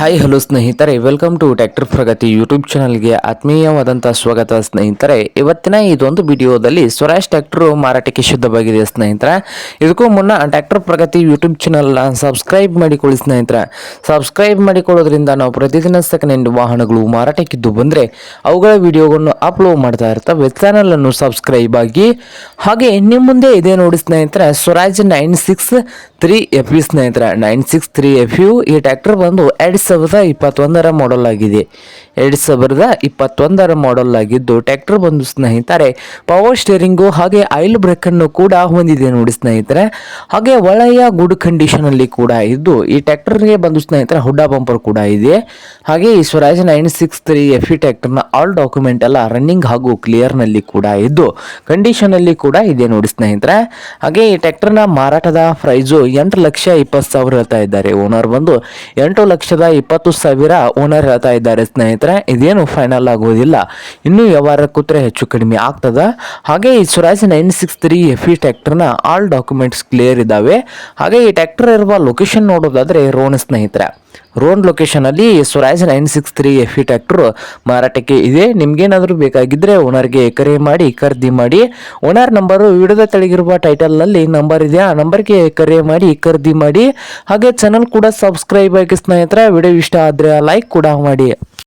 Hi hello ಸ್ನೇಹಿತರೆ. Welcome to tractor Pragati YouTube ಚಾನಲ್ಗೆ ಆತ್ಮೀಯವಾದಂಥ ಸ್ವಾಗತ, ಸ್ನೇಹಿತರೆ. ಇವತ್ತಿನ ಇದೊಂದು ವಿಡಿಯೋದಲ್ಲಿ ಸ್ವರಾಜ್ ಟ್ಯಾಕ್ಟ್ರು ಮಾರಾಟಕ್ಕೆ ಶುದ್ಧವಾಗಿದೆ, ಸ್ನೇಹಿತರೆ. ಇದಕ್ಕೂ ಮುನ್ನ ಟ್ಯಾಕ್ಟರ್ ಪ್ರಗತಿ ಯೂಟ್ಯೂಬ್ ಚಾನಲ್ನ ಸಬ್ಸ್ಕ್ರೈಬ್ ಮಾಡಿಕೊಳ್ಳಿ, ಸ್ನೇಹಿತರೆ. ಸಬ್ಸ್ಕ್ರೈಬ್ ಮಾಡಿಕೊಳ್ಳೋದ್ರಿಂದ ನಾವು ಪ್ರತಿದಿನ ಸೆಕೆಂಡ್ ವಾಹನಗಳು ಮಾರಾಟಕ್ಕಿದ್ದು ಬಂದರೆ ಅವುಗಳ ವಿಡಿಯೋಗಳನ್ನು ಅಪ್ಲೋಡ್ ಮಾಡ್ತಾ ಇರ್ತವೆ. ಚಾನಲನ್ನು ಸಬ್ಸ್ಕ್ರೈಬ್ ಆಗಿ. ಹಾಗೆ ನಿಮ್ಮ ಮುಂದೆ ಇದೆ ನೋಡಿ, ಸ್ನೇಹಿತರೆ, Swaraj nine six three F U ಸ್ನೇಹಿತರೆ. Nine six three F U ಈ ಟ್ಯಾಕ್ಟರ್ ಬಂದು ಎರಡು ಸಾವಿರದ ಇಪ್ಪತ್ತೊಂದರ ಮಾಡೆಲ್ ಆಗಿದೆ. ಎರಡು ಸಾವಿರದ ಇಪ್ಪತ್ತೊಂದರ ಮಾಡೆಲ್ ಆಗಿದ್ದು ಟ್ರ್ಯಾಕ್ಟರ್ ಬಂದು ಸ್ನೇಹಿತರೆ ಪವರ್ ಸ್ಟೇರಿಂಗು ಹಾಗೆ ಆಯಿಲ್ ಬ್ರೇಕನ್ನು ಕೂಡ ಹೊಂದಿದೆ ನೋಡಿ ಸ್ನೇಹಿತರೆ. ಹಾಗೆ ಒಳ್ಳೆಯ ಗುಡ್ ಕಂಡೀಷನಲ್ಲಿ ಕೂಡ ಇದ್ದು, ಈ ಟ್ಯಾಕ್ಟರ್ಗೆ ಬಂದು ಸ್ನೇಹಿತರೆ, ಹುಡ್ಡ ಬಂಪರ್ ಕೂಡ ಇದೆ. ಹಾಗೆ ಈ Swaraj nine six three F E ಟ್ಯಾಕ್ಟರ್ನ all document ಎಲ್ಲ ರನ್ನಿಂಗ್ ಹಾಗೂ ಕ್ಲಿಯರ್ನಲ್ಲಿ ಕೂಡ ಇದ್ದು ಕಂಡೀಷನಲ್ಲಿ ಕೂಡ ಇದೆ ನೋಡಿ ಸ್ನೇಹಿತರೆ. ಹಾಗೆ ಈ ಟ್ಯಾಕ್ಟರ್ನ ಮಾರಾಟದ ಪ್ರೈಸು ಎಂಟು ಲಕ್ಷ ಇಪ್ಪತ್ತು ಸಾವಿರ ಹೇಳ್ತಾ ಇದ್ದಾರೆ. ಓನರ್ ಬಂದು ಎಂಟು ಲಕ್ಷದ ಇಪ್ಪತ್ತು ಸಾವಿರ ಓನರ್ ಹೇಳ್ತಾ ಇದ್ದಾರೆ ಸ್ನೇಹಿತರೆ, ಇದೇನು ಫೈನಲ್ ಆಗೋದಿಲ್ಲ. ಇನ್ನೂ ವ್ಯವಹಾರ ಕೂತ್ರೆ ಹೆಚ್ಚು ಕಡಿಮೆ ಆಗ್ತದ. ಹಾಗೆ ಈ Swaraj nine six three F E ಟ್ಯಾಕ್ಟರ್ನ all documents clear ಇದ್ದಾವೆ. ಹಾಗೆ ಈ ಟ್ಯಾಕ್ಟರ್ ಇರುವ ಲೊಕೇಶನ್ ನೋಡೋದಾದ್ರೆ ರೋಣ ಸ್ನೇಹಿತರೆ. Ron ಲೊಕೇಶನಲ್ಲಿ Swaraj nine six three F E tractor ಮಾರಾಟಕ್ಕೆ ಇದೆ. ನಿಮ್ಗೇನಾದರೂ ಬೇಕಾಗಿದ್ದರೆ ಓನರ್ಗೆ ಕರೆ ಮಾಡಿ, ಖರೀದಿ ಮಾಡಿ. ಓನರ್ ನಂಬರು ವಿಡಿಯೋದ ತೆಳಗಿರುವ ಟೈಟಲ್ನಲ್ಲಿ ನಂಬರ್ ಇದೆ. ಆ ನಂಬರ್ಗೆ ಕರೆ ಮಾಡಿ, ಖರೀದಿ ಮಾಡಿ. ಹಾಗೆ ಚಾನಲ್ ಕೂಡ ಸಬ್ಸ್ಕ್ರೈಬ್ ಆಗಿ ಸ್ನೇಹಿತರೆ, ವಿಡಿಯೋ ಇಷ್ಟ ಆದರೆ ಲೈಕ್ ಕೂಡ ಮಾಡಿ.